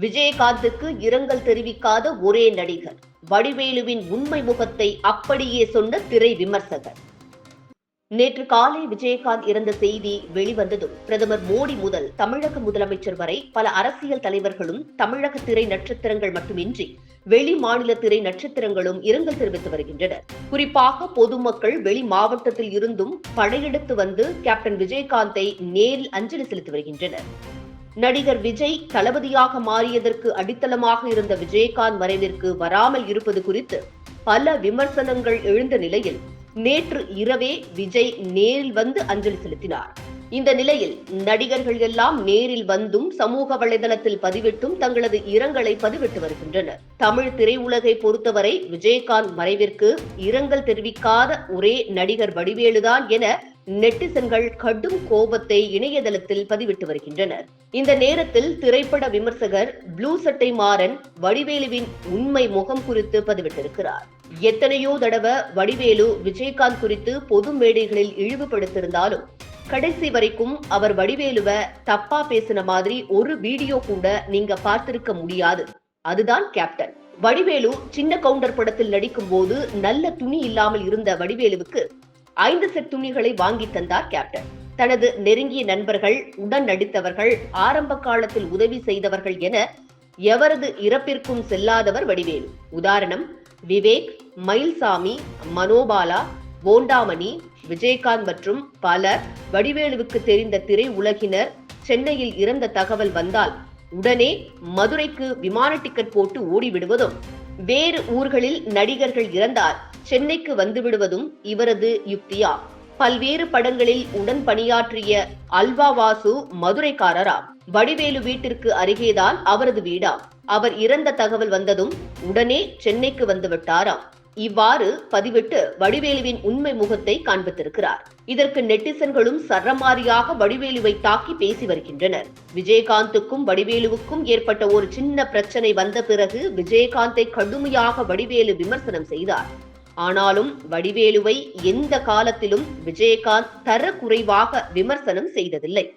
விஜயகாந்துக்கு இரங்கல் தெரிவிக்காத ஒரே நடிகர். வடிவேலுவின் உண்மை முகத்தை அப்படியே சொன்ன திரை விமர்சகர். நேற்று காலை விஜயகாந்த் இறந்த செய்தி வெளிவந்ததும் பிரதமர் மோடி முதல் தமிழக முதலமைச்சர் வரை பல அரசியல் தலைவர்களும் தமிழக திரை நட்சத்திரங்கள் மட்டுமின்றி வெளி மாநில திரை நட்சத்திரங்களும் இரங்கல் தெரிவித்து வருகின்றனர். குறிப்பாக பொதுமக்கள் வெளி மாவட்டத்தில் இருந்தும் படையெடுத்து வந்து கேப்டன் விஜயகாந்தை நேரில் அஞ்சலி செலுத்தி வருகின்றனர். நடிகர் விஜய் தளபதியாக மாறியதற்கு அடித்தளமாக இருந்த விஜயகாந்த் மறைவிற்கு வராமல் இருப்பது குறித்து பல விமர்சனங்கள் எழுந்த நிலையில் நேற்று இரவே விஜய் நேரில் வந்து அஞ்சலி செலுத்தினார். இந்த நிலையில் நடிகர்கள் எல்லாம் நேரில் வந்தும் சமூக வலைதளத்தில் பதிவிட்டும் தங்களது இரங்கலை பதிவிட்டு வருகின்றனர். தமிழ் திரையுலகை பொறுத்தவரை விஜயகாந்த் மறைவிற்கு இரங்கல் தெரிவிக்காத ஒரே நடிகர் வடிவேலுதான் என நெட்டிசன்கள் கடும் கோபத்தை இணையதளத்தில் பதிவிட்டு வருகின்றனர். இந்த நேரத்தில் திரைப்பட விமர்சகர் ப்ளூ சட்டை மாறன் வடிவேலுவின் உண்மை முகம் குறித்து பதிவிட்டிருக்கிறார். எத்தனையோ தடவை வடிவேலு விஜயகாந்த் குறித்து பொது மேடைகளில் இழிவுபடுத்திருந்தாலும் கடைசி வரைக்கும் அவர் வடிவேலுவ தப்பா பேசின மாதிரி ஒரு வீடியோ கூட நீங்க பார்த்திருக்க முடியாது. அதுதான் கேப்டன். வடிவேலு சின்ன கவுண்டர் படத்தில் நடிக்கும் போது நல்ல துணி இல்லாமல் இருந்த வடிவேலுவுக்கு ஐந்து செட் துணிகளை வாங்கி தந்தார் கேப்டன் தனது நெருங்கிய நண்பர்கள் உடன் நடித்தவர்கள் ஆரம்ப காலத்தில் உதவி செய்தவர்கள் என எவரது இறப்பிற்கும் செல்லாதவர் வடிவேலு. உதாரணம் விவேக் மயில்சாமி மனோபாலா போண்டாமணி விஜயகாந்த் மற்றும் பலர் வடிவேலுவுக்கு தெரிந்த திரை உலகினர் சென்னையில் இறந்த தகவல் வந்தால் உடனே மதுரைக்கு விமான டிக்கெட் போட்டு ஓடிவிடுவதும் வேறு ஊர்களில் நடிகர்கள் இறந்தால் சென்னைக்கு வந்துவிடுவதும் இவரது யுக்தியா? பல்வேறு படங்களில் உடன் பணியாற்றிய அல்வா வாசு மதுரைக்காரரா? வடிவேலு வீட்டிற்கு அருகேதான் அவரது வீடா? அவர் இறந்த தகவல் வந்ததும் உடனே சென்னைக்கு வந்துவிட்டாராம் இவ்வாறு பதிவிட்டு வடிவேலுவின் உண்மை முகத்தை காண்பித்திருக்கிறார். இதற்கு நெட்டிசன்களும் சரமாரியாக வடிவேலுவை தாக்கி பேசி வருகின்றனர். விஜயகாந்துக்கும் வடிவேலுவுக்கும் ஏற்பட்ட ஒரு சின்ன பிரச்சனை வந்த பிறகு விஜயகாந்தை கடுமையாக வடிவேலு விமர்சனம் செய்தார். ஆனாலும் வடிவேலுவை எந்த காலத்திலும் விஜயகாந்த் தர குறைவாக விமர்சனம் செய்ததில்லை.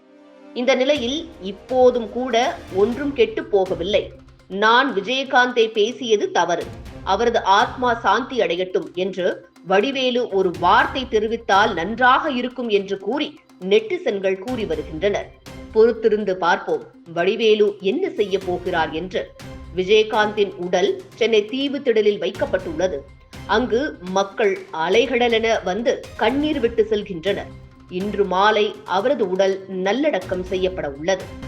இந்த நிலையில் இப்போதும் கூட ஒன்றும் கெட்டு போகவில்லை. நான் விஜயகாந்தை பேசியது தவறு. அவரது ஆத்மா சாந்தி அடையட்டும் என்று வடிவேலு ஒரு வார்த்தை தெரிவித்தால் நன்றாக இருக்கும் என்று கூறி நெட்டிசன்கள் கூறி வருகின்றனர். பொறுத்திருந்து பார்ப்போம். வடிவேலு என்ன செய்ய போகிறார் என்று. விஜயகாந்தின் உடல் சென்னை தீவு திடலில் வைக்கப்பட்டுள்ளது. அங்கு மக்கள் அலைகடலென வந்து கண்ணீர் விட்டு செல்கின்றனர். இன்று மாலை அவரது உடல் நல்லடக்கம் செய்யப்பட உள்ளது.